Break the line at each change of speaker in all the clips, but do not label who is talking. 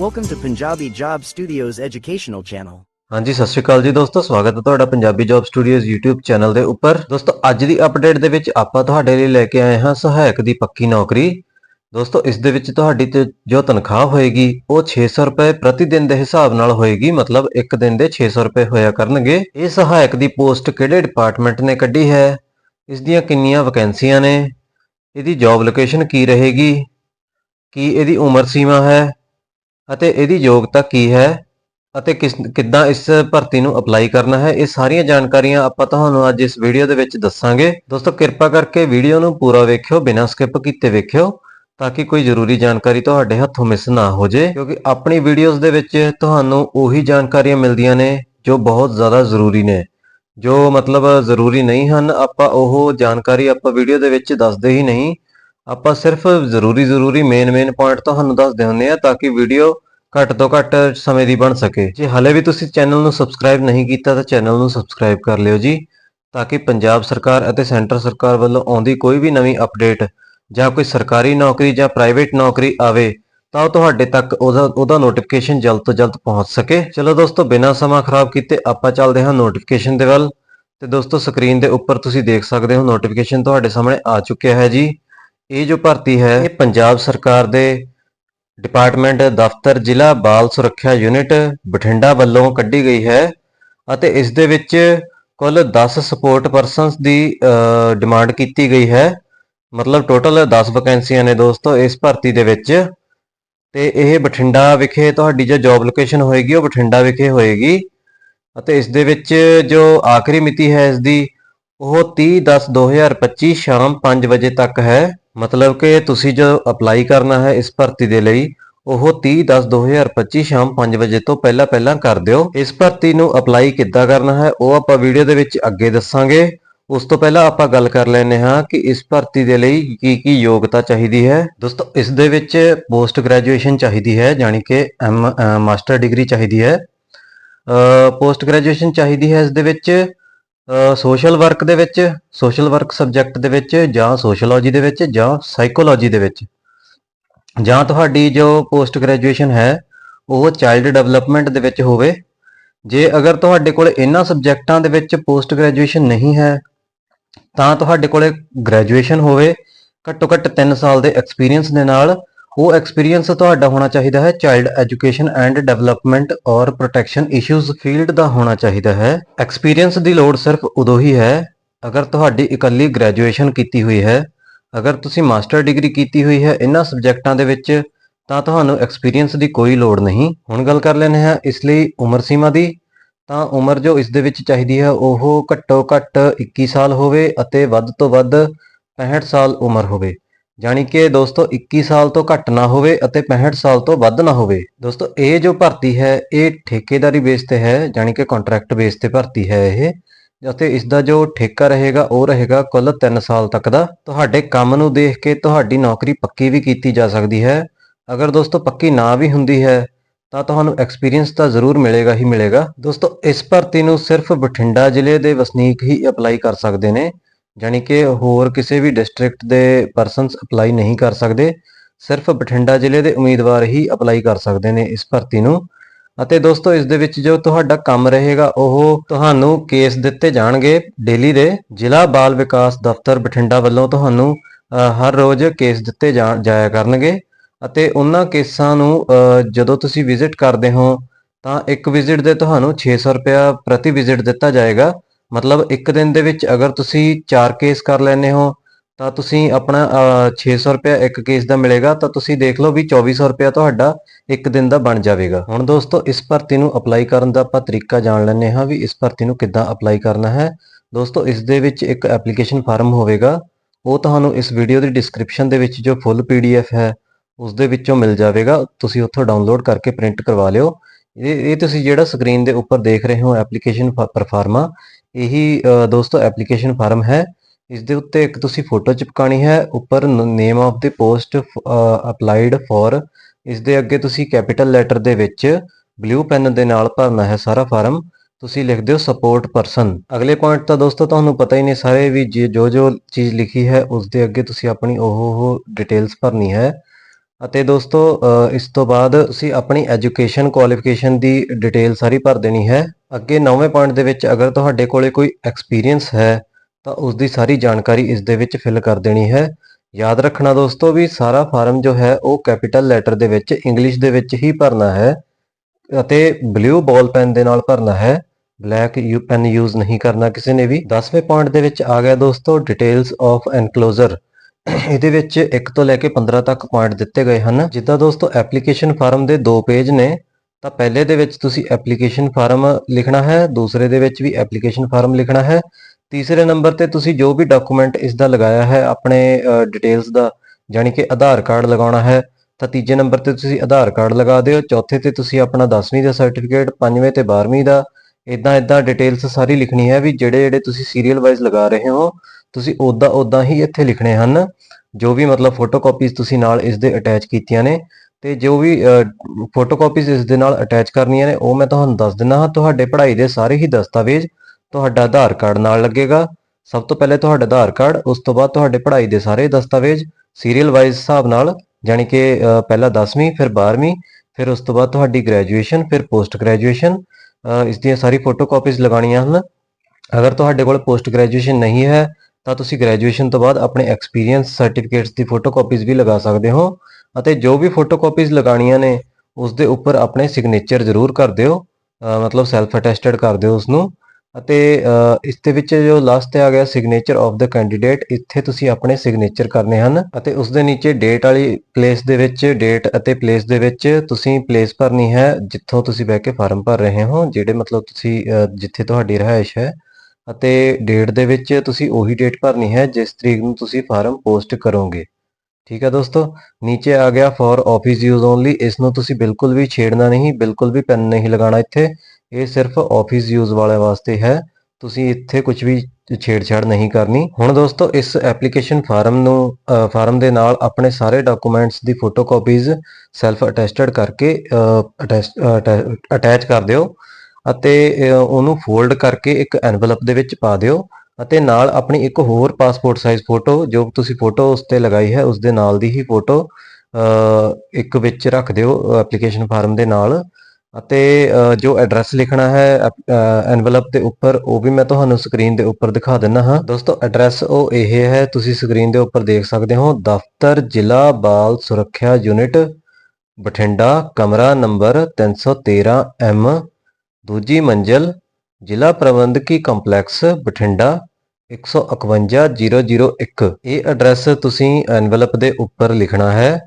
Welcome to Punjabi Job Studios educational channel.
ਹਾਂਜੀ, ਸਤਿ ਸ਼੍ਰੀ ਅਕਾਲ ਜੀ ਦੋਸਤੋ, ਸਵਾਗਤ ਹੈ ਤੁਹਾਡਾ Punjabi job studios YouTube channel ਦੇ ਉੱਪਰ। ਦੋਸਤੋ, ਅੱਜ ਦੀ ਅਪਡੇਟ ਦੇ ਵਿੱਚ ਆਪਾਂ ਤੁਹਾਡੇ ਲਈ ਲੈ ਕੇ ਆਏ ਹਾਂ ਸਹਾਇਕ ਦੀ ਪੱਕੀ ਨੌਕਰੀ। ਦੋਸਤੋ, ਇਸ ਦੇ ਵਿੱਚ ਤੁਹਾਡੀ ਤੇ ਜੋ ਤਨਖਾਹ ਹੋਏਗੀ, ਉਹ 600 ਰੁਪਏ ਪ੍ਰਤੀ ਦਿਨ ਦੇ ਹਿਸਾਬ ਨਾਲ ਹੋਏਗੀ, ਮਤਲਬ ਇੱਕ ਦਿਨ ਦੇ 600 ਰੁਪਏ ਹੋਇਆ ਕਰਨਗੇ। ਇਹ ਸਹਾਇਕ ਦੀ ਪੋਸਟ ਕਿਹੜੇ ਡਿਪਾਰਟਮੈਂਟ ਨੇ ਕੱਢੀ ਹੈ? ਇਸ ਦੀਆਂ ਕਿੰਨੀਆਂ ਵੈਕੈਂਸੀਆਂ ਨੇ? ਇਹਦੀ ਜੌਬ ਲੋਕੇਸ਼ਨ ਕੀ ਰਹੇਗੀ? ਕੀ ਇਹਦੀ ਉਮਰ ਸੀਮਾ ਹੈ? ਅਤੇ ਇਹਦੀ ਯੋਗਤਾ ਕੀ ਹੈ ਅਤੇ ਕਿਸ, ਕਿੱਦਾਂ ਇਸ ਭਰਤੀ ਨੂੰ ਅਪਲਾਈ ਕਰਨਾ ਹੈ, ਇਹ ਸਾਰੀਆਂ ਜਾਣਕਾਰੀਆਂ ਆਪਾਂ ਤੁਹਾਨੂੰ ਅੱਜ ਇਸ ਵੀਡੀਓ ਦੇ ਵਿੱਚ ਦੱਸਾਂਗੇ। ਦੋਸਤੋ, ਕਿਰਪਾ ਕਰਕੇ ਵੀਡੀਓ ਨੂੰ ਪੂਰਾ ਵੇਖਿਓ, ਬਿਨਾਂ ਸਕਿਪ ਕੀਤੇ ਵੇਖਿਓ, ਤਾਂ ਕਿ ਕੋਈ ਜ਼ਰੂਰੀ ਜਾਣਕਾਰੀ ਤੁਹਾਡੇ ਹੱਥੋਂ ਮਿਸ ਨਾ ਹੋ ਜੇ ਕਿਉਂਕਿ ਆਪਣੀ ਵੀਡੀਓਜ਼ ਦੇ ਵਿੱਚ ਤੁਹਾਨੂੰ ਉਹੀ ਜਾਣਕਾਰੀਆਂ ਮਿਲਦੀਆਂ ਨੇ ਜੋ ਬਹੁਤ ਜ਼ਿਆਦਾ ਜ਼ਰੂਰੀ ਨੇ। ਜੋ ਮਤਲਬ ਜ਼ਰੂਰੀ ਨਹੀਂ ਹਨ, ਆਪਾਂ ਉਹ ਜਾਣਕਾਰੀ ਆਪਾਂ ਵੀਡੀਓ ਦੇ ਵਿੱਚ ਦੱਸਦੇ ਹੀ ਨਹੀਂ ਆਪਾਂ ਸਿਰਫ ਜ਼ਰੂਰੀ ਜ਼ਰੂਰੀ ਮੇਨ ਮੇਨ ਪੁਆਇੰਟ ਤੁਹਾਨੂੰ ਦੱਸਦੇ ਹੁੰਦੇ ਆ ਤਾਂ ਕਿ ਵੀਡੀਓ ਘੱਟ ਤੋਂ ਘੱਟ ਸਮੇਂ ਦੀ ਬਣ ਸਕੇ। ਜੇ ਹਲੇ ਵੀ ਤੁਸੀਂ ਚੈਨਲ ਨੂੰ ਸਬਸਕ੍ਰਾਈਬ ਨਹੀਂ ਕੀਤਾ ਤਾਂ ਚੈਨਲ ਨੂੰ ਸਬਸਕ੍ਰਾਈਬ ਕਰ ਲਿਓ ਜੀ, ਤਾਂ ਕਿ ਪੰਜਾਬ ਸਰਕਾਰ ਅਤੇ ਸੈਂਟਰ ਸਰਕਾਰ ਵੱਲੋਂ ਆਉਂਦੀ ਕੋਈ ਵੀ ਨਵੀਂ ਅਪਡੇਟ ਜਾਂ ਕੋਈ ਸਰਕਾਰੀ ਨੌਕਰੀ ਜਾਂ ਪ੍ਰਾਈਵੇਟ ਨੌਕਰੀ ਆਵੇ, ਤਾਂ ਉਹ ਤੁਹਾਡੇ ਤੱਕ ਉਹਦਾ ਉਹਦਾ ਨੋਟੀਫਿਕੇਸ਼ਨ ਜਲਦ ਤੋਂ ਜਲਦ ਪਹੁੰਚ ਸਕੇ। ਚਲੋ ਦੋਸਤੋ, ਬਿਨਾਂ ਸਮਾਂ ਖਰਾਬ ਕੀਤੇ ਆਪਾਂ ਚੱਲਦੇ ਹਾਂ ਨੋਟੀਫਿਕੇਸ਼ਨ ਦੇ ਵੱਲ। ਤੇ ਦੋਸਤੋ ਸਕਰੀਨ ਦੇ ਉੱਪਰ ਤੁਸੀਂ ਦੇਖ ਸਕਦੇ ਹੋ ਨੋਟੀਫਿਕੇਸ਼ਨ ਤੁਹਾਡੇ ਸਾਹਮਣੇ ਆ ਚੁੱਕਿਆ ਹੈ ਜੀ। ਇਹ ਜੋ ਭਰਤੀ ਹੈ, ਇਹ ਪੰਜਾਬ ਸਰਕਾਰ ਦੇ ਡਿਪਾਰਟਮੈਂਟ, ਦਫ਼ਤਰ, ਜ਼ਿਲ੍ਹਾ ਬਾਲ ਸੁਰੱਖਿਆ ਯੂਨਿਟ ਬਠਿੰਡਾ ਵੱਲੋਂ ਕੱਢੀ ਗਈ ਹੈ ਅਤੇ ਇਸ ਦੇ ਵਿੱਚ ਕੁੱਲ 10 ਸਪੋਰਟ ਪਰਸਨਸ ਦੀ ਡਿਮਾਂਡ ਕੀਤੀ ਗਈ ਹੈ। ਮਤਲਬ ਟੋਟਲ 10 ਵੈਕੈਂਸੀਆਂ ਨੇ ਦੋਸਤੋ ਇਸ ਭਰਤੀ ਦੇ ਵਿੱਚ। ਤੇ ਇਹ ਬਠਿੰਡਾ ਵਿਖੇ ਤੁਹਾਡੀ ਜੋ ਜੌਬ ਲੋਕੇਸ਼ਨ ਹੋਏਗੀ, ਉਹ ਬਠਿੰਡਾ ਵਿਖੇ ਹੋਏਗੀ। ਅਤੇ ਇਸ ਦੇ ਵਿੱਚ ਜੋ ਆਖਰੀ ਮਿਤੀ ਹੈ, ਇਸ ਦੀ, ਉਹ 30/10/2025 ਸ਼ਾਮ 5 ਵਜੇ ਤੱਕ ਹੈ। ਮਤਲਬ ਕਿ ਤੁਸੀਂ ਜੋ ਅਪਲਾਈ ਕਰਨਾ ਹੈ ਇਸ ਭਰਤੀ ਦੇ ਲਈ, ਉਹ 30/10/2025 ਸ਼ਾਮ 5 ਵਜੇ ਤੋਂ ਪਹਿਲਾਂ ਪਹਿਲਾਂ ਕਰ ਦਿਓ। ਇਸ ਭਰਤੀ ਨੂੰ ਅਪਲਾਈ ਕਿੱਦਾਂ ਕਰਨਾ ਹੈ, ਉਹ ਆਪਾਂ ਵੀਡੀਓ ਦੇ ਵਿੱਚ ਅੱਗੇ ਦੱਸਾਂਗੇ। ਉਸ ਤੋਂ ਪਹਿਲਾਂ ਆਪਾਂ ਗੱਲ ਕਰ ਲੈਨੇ ਹਾਂ ਕਿ ਇਸ ਭਰਤੀ ਦੇ ਲਈ ਕੀ ਕੀ ਯੋਗਤਾ ਚਾਹੀਦੀ ਹੈ। ਦੋਸਤੋ, ਇਸ ਦੇ ਵਿੱਚ ਪੋਸਟ ਗ੍ਰੈਜੂਏਸ਼ਨ ਚਾਹੀਦੀ ਹੈ, ਯਾਨੀ ਕਿ ਐਮ ਮਾਸਟਰ ਡਿਗਰੀ ਚਾਹੀਦੀ ਹੈ। ਪੋਸਟ ਗ੍ਰੈਜੂਏਸ਼ਨ ਚਾਹੀਦੀ ਹੈ ਇਸ ਦੇ ਵਿੱਚ ਸੋਸ਼ਲ ਵਰਕ ਦੇ ਵਿੱਚ ਸੋਸ਼ਲ ਵਰਕ ਸਬਜੈਕਟ ਦੇ ਵਿੱਚ ਜਾਂ ਸੋਸ਼ਲੋਜੀ ਦੇ ਵਿੱਚ ਜਾਂ ਸਾਈਕੋਲੋਜੀ ਦੇ ਵਿੱਚ। ਜਾਂ ਤੁਹਾਡੀ ਜੋ ਪੋਸਟ ਗ੍ਰੈਜੂਏਸ਼ਨ ਹੈ, ਉਹ ਚਾਈਲਡ ਡਿਵੈਲਪਮੈਂਟ ਦੇ ਵਿੱਚ ਹੋਵੇ। ਜੇ ਅਗਰ ਤੁਹਾਡੇ ਕੋਲ ਇਹਨਾਂ ਸਬਜੈਕਟਾਂ ਦੇ ਵਿੱਚ ਪੋਸਟ ਗ੍ਰੈਜੂਏਸ਼ਨ ਨਹੀਂ ਹੈ, ਤਾਂ ਤੁਹਾਡੇ ਕੋਲੇ ਗ੍ਰੈਜੂਏਸ਼ਨ ਹੋਵੇ। ਘੱਟੋ ਘੱਟ 3 ਸਾਲ ਦੇ ਐਕਸਪੀਰੀਅੰਸ ਦੇ ਨਾਲ ਉਹ ਐਕਸਪੀਰੀਅੰਸ ਤੁਹਾਡਾ ਹੋਣਾ ਚਾਹੀਦਾ ਹੈ ਚਾਈਲਡ ਐਜੂਕੇਸ਼ਨ ਐਂਡ ਡਿਵੈਲਪਮੈਂਟ ਔਰ ਪ੍ਰੋਟੈਕਸ਼ਨ ਇਸ਼ੂਜ਼ ਫੀਲਡ ਦਾ ਹੋਣਾ ਚਾਹੀਦਾ ਹੈ। ਐਕਸਪੀਰੀਅੰਸ ਦੀ ਲੋੜ ਸਿਰਫ ਉਦੋਂ ਹੀ ਹੈ ਅਗਰ ਤੁਹਾਡੀ ਇਕੱਲੀ ਗ੍ਰੈਜੂਏਸ਼ਨ ਕੀਤੀ ਹੋਈ ਹੈ। ਅਗਰ ਤੁਸੀਂ ਮਾਸਟਰ ਡਿਗਰੀ ਕੀਤੀ ਹੋਈ ਹੈ ਇਹਨਾਂ ਸਬਜੈਕਟਾਂ ਦੇ ਵਿੱਚ, ਤਾਂ ਤੁਹਾਨੂੰ ਐਕਸਪੀਰੀਅੰਸ ਦੀ ਕੋਈ ਲੋੜ ਨਹੀਂ। ਹੁਣ ਗੱਲ ਕਰ ਲੈਂਦੇ ਹਾਂ ਇਸ ਲਈ ਉਮਰ ਸੀਮਾ ਦੀ। ਤਾਂ ਉਮਰ ਜੋ ਇਸ ਦੇ ਵਿੱਚ ਚਾਹੀਦੀ ਹੈ ਉਹ ਘੱਟੋ ਘੱਟ 21 ਸਾਲ ਹੋਵੇ ਅਤੇ ਵੱਧ ਤੋਂ ਵੱਧ 65 ਸਾਲ ਉਮਰ ਹੋਵੇ। ਜਾਣੀ ਕਿ ਦੋਸਤੋ 21 ਸਾਲ ਤੋਂ ਘੱਟ ਨਾ ਹੋਵੇ ਅਤੇ 65 ਸਾਲ ਤੋਂ ਵੱਧ ਨਾ ਹੋਵੇ। ਦੋਸਤੋ ਇਹ ਜੋ ਭਰਤੀ ਹੈ, ਇਹ ਠੇਕੇਦਾਰੀ ਬੇਸ ਤੇ ਹੈ, ਜਾਣੀ ਕਿ ਕੰਟਰੈਕਟ ਬੇਸ ਤੇ ਭਰਤੀ ਹੈ ਇਹ। ਅਤੇ ਇਸ ਦਾ ਜੋ ਠੇਕਾ ਰਹੇਗਾ, ਉਹ ਰਹੇਗਾ ਕੁੱਲ 3 ਸਾਲ ਤੱਕ ਦਾ। ਤੁਹਾਡੇ ਕੰਮ ਨੂੰ ਦੇਖ ਕੇ ਤੁਹਾਡੀ ਨੌਕਰੀ ਪੱਕੀ ਵੀ ਕੀਤੀ ਜਾ ਸਕਦੀ ਹੈ। ਅਗਰ ਦੋਸਤੋ ਪੱਕੀ ਨਾ ਵੀ ਹੁੰਦੀ ਹੈ, ਤਾਂ ਤੁਹਾਨੂੰ ਐਕਸਪੀਰੀਅੰਸ ਤਾਂ ਜ਼ਰੂਰ ਮਿਲੇਗਾ ਹੀ ਮਿਲੇਗਾ। ਦੋਸਤੋ ਇਸ ਭਰਤੀ ਨੂੰ ਸਿਰਫ ਬਠਿੰਡਾ ਜ਼ਿਲ੍ਹੇ ਦੇ ਵਸਨੀਕ ਹੀ ਅਪਲਾਈ ਕਰ ਸਕਦੇ ਨੇ। ਜਾਣੀ ਕਿ ਹੋਰ ਕਿਸੇ ਵੀ ਡਿਸਟ੍ਰਿਕਟ ਦੇ ਪਰਸਨਸ ਅਪਲਾਈ ਨਹੀਂ ਕਰ ਸਕਦੇ, ਸਿਰਫ ਬਠਿੰਡਾ ਜ਼ਿਲ੍ਹੇ ਦੇ ਉਮੀਦਵਾਰ ਹੀ ਅਪਲਾਈ ਕਰ ਸਕਦੇ ਨੇ ਇਸ ਭਰਤੀ ਨੂੰ। ਅਤੇ ਦੋਸਤੋ, ਇਸ ਦੇ ਵਿੱਚ ਜੋ ਤੁਹਾਡਾ ਕੰਮ ਰਹੇਗਾ, ਉਹ ਤੁਹਾਨੂੰ ਕੇਸ ਦਿੱਤੇ ਜਾਣਗੇ ਡੇਲੀ ਦੇ ਜ਼ਿਲ੍ਹਾ ਬਾਲ ਵਿਕਾਸ ਦਫ਼ਤਰ ਬਠਿੰਡਾ ਵੱਲੋਂ ਤੁਹਾਨੂੰ ਹਰ ਰੋਜ਼ ਕੇਸ ਦਿੱਤੇ ਜਾ- ਜਾਇਆ ਕਰਨਗੇ। ਅਤੇ ਉਹਨਾਂ ਕੇਸਾਂ ਨੂੰ ਜਦੋਂ ਤੁਸੀਂ ਵਿਜ਼ਿਟ ਕਰਦੇ ਹੋ, ਤਾਂ ਇੱਕ ਵਿਜ਼ਿਟ ਦੇ ਤੁਹਾਨੂੰ 600 ਰੁਪਇਆ ਪ੍ਰਤੀ ਵਿਜ਼ਿਟ ਦਿੱਤਾ ਜਾਏਗਾ। ਮਤਲਬ ਇੱਕ ਦਿਨ ਦੇ ਵਿੱਚ ਅਗਰ ਤੁਸੀਂ 4 ਕੇਸ ਕਰ ਲੈਨੇ ਹੋ ਤਾਂ ਤੁਸੀਂ ਆਪਣਾ ਅ, 600 ਰੁਪਇਆ ਇੱਕ ਕੇਸ ਦਾ ਮਿਲੇਗਾ ਤਾਂ ਤੁਸੀਂ ਦੇਖ ਲਓ ਵੀ 2400 ਰੁਪਇਆ ਤੁਹਾਡਾ ਇੱਕ ਦਿਨ ਦਾ ਬਣ ਜਾਵੇਗਾ। ਹੁਣ ਦੋਸਤੋ ਇਸ ਭਰਤੀ ਨੂੰ ਅਪਲਾਈ ਕਰਨ ਦਾ ਆਪਾਂ ਤਰੀਕਾ ਜਾਣ ਲੈਂਦੇ ਹਾਂ ਵੀ ਇਸ ਭਰਤੀ ਨੂੰ ਕਿੱਦਾਂ ਅਪਲਾਈ ਕਰਨਾ ਹੈ। ਦੋਸਤੋ ਇਸ ਦੇ ਵਿੱਚ ਇੱਕ ਐਪਲੀਕੇਸ਼ਨ ਫਾਰਮ ਹੋਵੇਗਾ। ਉਹ ਤੁਹਾਨੂੰ ਇਸ ਵੀਡੀਓ ਦੀ ਡਿਸਕ੍ਰਿਪਸ਼ਨ ਦੇ ਵਿੱਚ ਜੋ ਫੁੱਲ ਪੀਡੀਐਫ ਹੈ ਉਸ ਦੇ ਵਿੱਚੋਂ ਮਿਲ ਜਾਵੇਗਾ। ਤੁਸੀਂ ਉੱਥੋਂ ਡਾਊਨਲੋਡ ਕਰਕੇ ਪ੍ਰਿੰਟ ਕਰਵਾ ਲਿਓ। ਇਹ ਇਹ ਤੁਸੀਂ ਜਿਹੜਾ ਸਕਰੀਨ ਦੇ ਉੱਪਰ ਦੇਖ ਰਹੇ ਹੋ ਐਪਲੀਕੇਸ਼ਨ ਪਰਫਾਰਮਾ ਇਹੀ ਦੋਸਤੋ ਐਪਲੀਕੇਸ਼ਨ ਫਾਰਮ ਹੈ। ਇਸ ਦੇ ਉੱਤੇ ਇੱਕ ਤੁਸੀਂ ਫੋਟੋ ਚਿਪਕਾਣੀ ਹੈ। ਉੱਪਰ name of the post applied for ਇਸ ਦੇ ਅੱਗੇ ਤੁਸੀਂ ਕੈਪੀਟਲ ਲੈਟਰ ਦੇ ਵਿੱਚ ਬਲੂ ਪੈਨ ਦੇ ਨਾਲ ਭਰਨਾ ਹੈ ਸਾਰਾ ਫਾਰਮ ਤੁਸੀਂ ਲਿਖ ਦਿਓ ਸਪੋਰਟ ਪਰਸਨ ਅਗਲੇ ਪੁਆਇੰਟ ਤਾਂ ਦੋਸਤੋ ਤੁਹਾਨੂੰ ਪਤਾ ਹੀ ਨੇ ਸਾਰੇ ਵੀ ਜੇ- ਜੋ ਜੋ ਚੀਜ਼ ਲਿਖੀ ਹੈ, ਉਸ ਦੇ ਅੱਗੇ ਤੁਸੀਂ ਆਪਣੀ ਉਹ ਉਹ ਡਿਟੇਲਸ ਭਰਨੀ ਹੈ। ਅਤੇ ਦੋਸਤੋ ਇਸ ਤੋਂ ਬਾਅਦ ਤੁਸੀਂ ਆਪਣੀ ਐਜੂਕੇਸ਼ਨ ਕੁਆਲੀਫਿਕੇਸ਼ਨ ਦੀ ਡਿਟੇਲ ਸਾਰੀ ਭਰ ਦੇਣੀ ਹੈ। ਅੱਗੇ ਨੌਵੇਂ ਪੁਆਇੰਟ ਦੇ ਵਿੱਚ ਅਗਰ ਤੁਹਾਡੇ ਕੋਲੇ ਕੋਈ ਐਕਸਪੀਰੀਅੰਸ ਹੈ, ਤਾਂ ਉਸ ਦੀ ਸਾਰੀ ਜਾਣਕਾਰੀ ਇਸ ਦੇ ਵਿੱਚ ਫਿਲ ਕਰ ਦੇਣੀ ਹੈ। ਯਾਦ ਰੱਖਣਾ ਦੋਸਤੋ ਵੀ ਸਾਰਾ ਫਾਰਮ ਜੋ ਹੈ, ਉਹ ਕੈਪੀਟਲ ਲੈਟਰ ਦੇ ਵਿੱਚ ਇੰਗਲਿਸ਼ ਦੇ ਵਿੱਚ ਹੀ ਭਰਨਾ ਹੈ ਅਤੇ ਬਲੂ ਬਾਲ ਪੈਨ ਦੇ ਨਾਲ ਭਰਨਾ ਹੈ। ਬਲੈਕ ਯੂ ਪੈਨ ਯੂਜ਼ ਨਹੀਂ ਕਰਨਾ ਕਿਸੇ ਨੇ ਵੀ। 10ਵੇਂ ਪੁਆਇੰਟ ਦੇ ਵਿੱਚ ਆ ਗਿਆ ਦੋਸਤੋ ਡਿਟੇਲਸ ਆਫ ਐਨਕਲੋਜ਼ਰ ਇਹਦੇ ਵਿੱਚ 1 ਤੋਂ ਲੈ ਕੇ 15 ਤੱਕ ਪੁਆਇੰਟ ਦਿੱਤੇ ਗਏ ਹਨ। ਜਿੱਦਾਂ ਦੋਸਤੋ ਐਪਲੀਕੇਸ਼ਨ ਫਾਰਮ ਦੇ ਦੋ ਪੇਜ ਨੇ, ਤਾਂ ਪਹਿਲੇ ਦੇ ਵਿੱਚ ਤੁਸੀਂ ਐਪਲੀਕੇਸ਼ਨ ਫਾਰਮ ਲਿਖਣਾ ਹੈ, ਦੂਸਰੇ ਦੇ ਵਿੱਚ ਵੀ ਐਪਲੀਕੇਸ਼ਨ ਫਾਰਮ ਲਿਖਣਾ ਹੈ। ਤੀਸਰੇ ਨੰਬਰ ਤੇ ਤੁਸੀਂ ਜੋ ਵੀ ਡਾਕੂਮੈਂਟ ਇਸ ਦਾ ਲਗਾਇਆ ਹੈ, ਆਪਣੇ ਡਿਟੇਲਸ ਦਾ ਯਾਨੀ ਕਿ ਆਧਾਰ ਕਾਰਡ ਲਗਾਉਣਾ ਹੈ, ਤਾਂ ਤੀਜੇ ਨੰਬਰ ਤੇ ਤੁਸੀਂ ਆਧਾਰ ਕਾਰਡ ਲਗਾ ਦਿਓ। ਚੌਥੇ ਤੇ ਤੁਸੀਂ ਆਪਣਾ 10ਵੀਂ ਦਾ ਸਰਟੀਫਿਕੇਟ ਪੰਜਵੇਂ ਤੇ 12ਵੀਂ ਦਾ ਇਦਾਂ ਇਦਾਂ ਡਿਟੇਲਸ ਸਾਰੀ ਲਿਖਣੀ ਹੈ ਵੀ ਜਿਹੜੇ ਜਿਹੜੇ ਤੁਸੀਂ ਸੀਰੀਅਲ ਵਾਈਜ਼ ਲਗਾ ਰਹੇ ਹੋ ਤੁਸੀਂ ਉਦਾਂ ਉਦਾਂ ਹੀ ਇੱਥੇ ਲਿਖਣੇ ਹਨ। ਜੋ ਵੀ ਮਤਲਬ ਫੋਟੋਕਾਪੀਜ਼ ਤੁਸੀਂ ਨਾਲ ਇਸ ਦੇ ਅਟੈਚ ਕੀਤੀਆਂ ਨੇ ਤੇ ਜੋ ਵੀ ਫੋਟੋਕਾਪੀਜ਼ ਇਸ ਦੇ ਨਾਲ ਅਟੈਚ ਕਰਨੀਆਂ ਨੇ, ਉਹ ਮੈਂ ਤੁਹਾਨੂੰ ਦੱਸ ਦਿੰਦਾ ਹਾਂ। ਤੁਹਾਡੇ ਪੜ੍ਹਾਈ ਦੇ ਸਾਰੇ ਹੀ ਦਸਤਾਵੇਜ਼ ਤੁਹਾਡਾ ਆਧਾਰ ਕਾਰਡ ਨਾਲ ਲੱਗੇਗਾ। ਸਭ ਤੋਂ ਪਹਿਲੇ ਤੁਹਾਡਾ ਆਧਾਰ ਕਾਰਡ, ਉਸ ਤੋਂ ਬਾਅਦ ਤੁਹਾਡੇ ਪੜ੍ਹਾਈ ਦੇ ਸਾਰੇ ਦਸਤਾਵੇਜ਼ ਸੀਰੀਅਲ ਵਾਈਜ਼ ਹਿਸਾਬ ਨਾਲ, ਯਾਨੀ ਕਿ ਪਹਿਲਾਂ 10ਵੀਂ ਫਿਰ 12ਵੀਂ ਫਿਰ ਉਸ ਤੋਂ ਬਾਅਦ ਤੁਹਾਡੀ ਗ੍ਰੈਜੂਏਸ਼ਨ ਫਿਰ ਪੋਸਟ ਗ੍ਰੈਜੂਏਸ਼ਨ ਇਸ ਦੀਆਂ ਸਾਰੀ ਫੋਟੋਕਾਪੀਜ਼ ਲਗਾਉਣੀਆਂ ਹਨ। ਅਗਰ ਤੁਹਾਡੇ ਕੋਲ ਪੋਸਟ ਗ੍ਰੈਜੂਏਸ਼ਨ ਨਹੀਂ ਹੈ ਤਾਂ ਤੁਸੀਂ ਗ੍ਰੈਜੂਏਸ਼ਨ ਤੋਂ ਬਾਅਦ ਆਪਣੇ ਐਕਸਪੀਰੀਅੰਸ ਸਰਟੀਫਿਕੇਟਸ ਦੀ ਫੋਟੋਕਾਪੀਜ਼ ਵੀ ਲਗਾ ਸਕਦੇ ਹੋ ਅਤੇ ਜੋ ਵੀ ਫੋਟੋਕਾਪੀਜ਼ ਲਗਾਉਣੀਆਂ ਨੇ ਉਸ ਦੇ ਉੱਪਰ ਆਪਣੇ ਸਿਗਨੇਚਰ ਜ਼ਰੂਰ ਕਰ ਦਿਓ ਮਤਲਬ ਸੈਲਫ ਅਟੈਸਟਡ ਕਰ ਦਿਓ ਉਸ ਨੂੰ ਅਤੇ ਇਸ ਦੇ ਵਿੱਚ ਜੋ ਲਾਸਟ ਤੇ ਆ ਗਿਆ ਸਿਗਨੇਚਰ ਆਫ ਦਾ ਕੈਂਡੀਡੇਟ ਇੱਥੇ ਤੁਸੀਂ ਆਪਣੇ ਸਿਗਨੇਚਰ ਕਰਨੇ ਹਨ ਅਤੇ ਉਸ ਦੇ ਨੀਚੇ ਡੇਟ ਵਾਲੀ ਪਲੇਸ ਦੇ ਵਿੱਚ ਡੇਟ ਅਤੇ ਪਲੇਸ ਦੇ ਵਿੱਚ ਤੁਸੀਂ ਪਲੇਸ ਭਰਨੀ ਹੈ ਜਿੱਥੋਂ ਤੁਸੀਂ ਬਹਿ ਕੇ ਫਾਰਮ ਭਰ ਰਹੇ ਹੋ, ਜਿਹੜੇ ਮਤਲਬ ਤੁਸੀਂ ਜਿੱਥੇ ਤੁਹਾਡੀ ਰਿਹਾਇਸ਼ ਹੈ ਅਤੇ ਡੇਟ ਦੇ ਵਿੱਚ ਤੁਸੀਂ ਉਹੀ ਡੇਟ ਭਰਨੀ ਹੈ ਜਿਸ ਤਰੀਕ ਨੂੰ ਤੁਸੀਂ ਫਾਰਮ ਪੋਸਟ ਕਰੋਗੇ। ਠੀਕ ਹੈ ਦੋਸਤੋ, ਨੀਚੇ ਆ ਗਿਆ ਫॉर ਆਫਿਸ ਯੂਜ਼ ਓਨਲੀ ਇਸ ਨੂੰ ਤੁਸੀਂ ਬਿਲਕੁਲ ਵੀ ਛੇੜਨਾ ਨਹੀਂ, ਬਿਲਕੁਲ ਵੀ ਪੈਨ ਨਹੀਂ ਲਗਾਉਣਾ ਇੱਥੇ। ਇਹ ਸਿਰਫ ਆਫਿਸ ਯੂਜ਼ ਵਾਲਿਆਂ ਵਾਸਤੇ ਹੈ, ਤੁਸੀਂ ਇੱਥੇ ਕੁਝ ਵੀ ਛੇੜਛਾੜ ਨਹੀਂ ਕਰਨੀ। ਹੁਣ ਦੋਸਤੋ, ਇਸ ਐਪਲੀਕੇਸ਼ਨ ਫਾਰਮ ਨੂੰ ਫਾਰਮ ਦੇ ਨਾਲ ਆਪਣੇ ਸਾਰੇ ਡਾਕੂਮੈਂਟਸ ਦੀ ਫੋਟੋਕਾਪੀਜ਼ ਸੈਲਫ ਅਟੈਸਟਡ ਕਰਕੇ ਅਟੈਚ ਕਰ ਦਿਓ। ਅਤੇ ਉਹਨੂੰ ਫੋਲਡ ਕਰਕੇ ਇੱਕ ਐਨਵਲਪ ਦੇ ਵਿੱਚ ਪਾ ਦਿਓ ਅਤੇ ਨਾਲ ਆਪਣੀ ਇੱਕ ਹੋਰ ਪਾਸਪੋਰਟ ਸਾਈਜ਼ ਫੋਟੋ ਜੋ ਤੁਸੀਂ ਫੋਟੋ ਉਸ ਤੇ ਲਗਾਈ ਹੈ, ਉਸ ਦੇ ਨਾਲ ਦੀ ਹੀ ਫੋਟੋ ਇੱਕ ਵਿੱਚ ਰੱਖ ਦਿਓ ਐਪਲੀਕੇਸ਼ਨ ਫਾਰਮ ਦੇ ਨਾਲ ਅਤੇ ਜੋ ਐਡਰੈਸ ਲਿਖਣਾ ਹੈ ਐਨਵਲਪ ਦੇ ਉੱਪਰ, ਉਹ ਵੀ ਮੈਂ ਤੁਹਾਨੂੰ ਸਕਰੀਨ ਦੇ ਉੱਪਰ ਦਿਖਾ ਦਿੰਦਾ ਹਾਂ। ਦੋਸਤੋ ਐਡਰੈਸ ਉਹ ਇਹ ਹੈ, ਤੁਸੀਂ ਸਕਰੀਨ ਦੇ ਉੱਪਰ ਦੇਖ ਸਕਦੇ ਹੋ। ਦਫ਼ਤਰ, ਜ਼ਿਲ੍ਹਾ, ਬਾਲ ਸੁਰੱਖਿਆ ਯੂਨਿਟ ਬਠਿੰਡਾ, ਕਮਰਾ ਨੰਬਰ 313 ਐਮ ਦੂਜੀ ਮੰਜ਼ਲ, ਜ਼ਿਲ੍ਹਾ ਪ੍ਰਬੰਧਕੀ ਕੰਪਲੈਕਸ, ਬਠਿੰਡਾ 151001 ਇਹ ਐਡਰੈਸ ਤੁਸੀਂ ਐਨਵੈਲਪ ਦੇ ਉੱਪਰ ਲਿਖਣਾ ਹੈ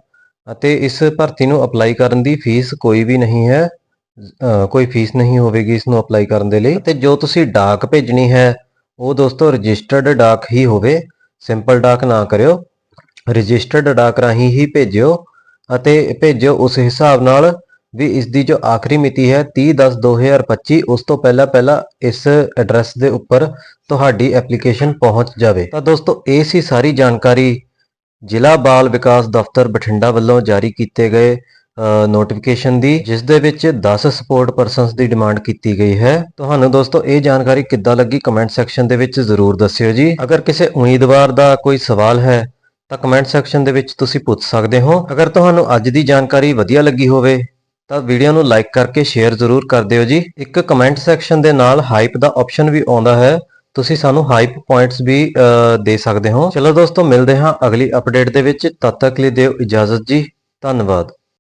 ਅਤੇ ਇਸ ਭਰਤੀ ਨੂੰ ਅਪਲਾਈ ਕਰਨ ਦੀ ਫੀਸ ਕੋਈ ਵੀ ਨਹੀਂ ਹੈ ਕੋਈ ਫੀਸ ਨਹੀਂ ਹੋਵੇਗੀ ਇਸ ਨੂੰ ਅਪਲਾਈ ਕਰਨ ਦੇ ਲਈ। ਤੇ ਜੋ ਤੁਸੀਂ ਡਾਕ ਭੇਜਣੀ ਹੈ, ਉਹ ਦੋਸਤੋ ਰਜਿਸਟਰਡ ਡਾਕ ਹੀ ਹੋਵੇ, ਸਿੰਪਲ ਡਾਕ ਨਾ ਕਰਿਓ। ਰਜਿਸਟਰਡ ਡਾਕ ਰਾਹੀਂ ਹੀ ਭੇਜਿਓ ਅਤੇ ਭੇਜਿਓ ਉਸ ਹਿਸਾਬ ਨਾਲ ਵੀ ਇਸ ਦੀ ਜੋ ਆਖਰੀ ਮਿਤੀ ਹੈ 30/10/2025 ਉਸ ਤੋਂ ਪਹਿਲਾਂ ਪਹਿਲਾਂ ਇਸ ਐਡਰੈਸ ਦੇ ਉੱਪਰ ਤੁਹਾਡੀ ਐਪਲੀਕੇਸ਼ਨ ਪਹੁੰਚ ਜਾਵੇ। ਤਾਂ ਦੋਸਤੋ, ਇਹ ਸੀ ਸਾਰੀ ਜਾਣਕਾਰੀ। ਜ਼ਿਲ੍ਹਾ ਬਾਲ ਵਿਕਾਸ ਦਫ਼ਤਰ ਬਠਿੰਡਾ ਵੱਲੋਂ ਜਾਰੀ ਕੀਤੇ ਗਏ ਨੋਟੀਫਿਕੇਸ਼ਨ ਦੀ, ਜਿਸ ਦੇ ਵਿੱਚ 10 ਸਪੋਰਟ ਪਰਸਨਸ ਦੀ ਡਿਮਾਂਡ ਕੀਤੀ ਗਈ ਹੈ। ਤੁਹਾਨੂੰ ਦੋਸਤੋ, ਇਹ ਜਾਣਕਾਰੀ ਕਿੱਦਾਂ ਲੱਗੀ ਕਮੈਂਟ ਸੈਕਸ਼ਨ ਦੇ ਵਿੱਚ ਜ਼ਰੂਰ ਦੱਸਿਓ ਜੀ। ਅਗਰ ਕਿਸੇ ਉਮੀਦਵਾਰ ਦਾ ਕੋਈ ਸਵਾਲ ਹੈ, ਤਾਂ ਕਮੈਂਟ ਸੈਕਸ਼ਨ ਦੇ ਵਿੱਚ ਤੁਸੀਂ ਪੁੱਛ ਸਕਦੇ ਹੋ। ਅਗਰ ਤੁਹਾਨੂੰ ਅੱਜ ਦੀ ਜਾਣਕਾਰੀ ਵਧੀਆ ਲੱਗੀ ਹੋਵੇ ਤਾਂ ਵੀਡੀਓ ਨੂੰ ਲਾਈਕ ਕਰਕੇ ਸ਼ੇਅਰ ਜ਼ਰੂਰ ਕਰ ਦਿਓ ਜੀ। ਇੱਕ ਕਮੈਂਟ ਸੈਕਸ਼ਨ ਦੇ ਨਾਲ ਹਾਈਪ ਦਾ ਆਪਸ਼ਨ ਵੀ ਆਉਂਦਾ ਹੈ। ਤੁਸੀਂ ਸਾਨੂੰ ਹਾਈਪ ਪੁਆਇੰਟਸ ਵੀ ਅ, ਦੇ ਸਕਦੇ ਹੋ। ਚਲੋ ਦੋਸਤੋ ਮਿਲਦੇ ਹਾਂ ਅਗਲੀ ਅਪਡੇਟ ਦੇ ਵਿੱਚ। ਤਦ ਤੱਕ ਲਈ ਦਿਓ ਇਜਾਜ਼ਤ ਜੀ। ਧੰਨਵਾਦ।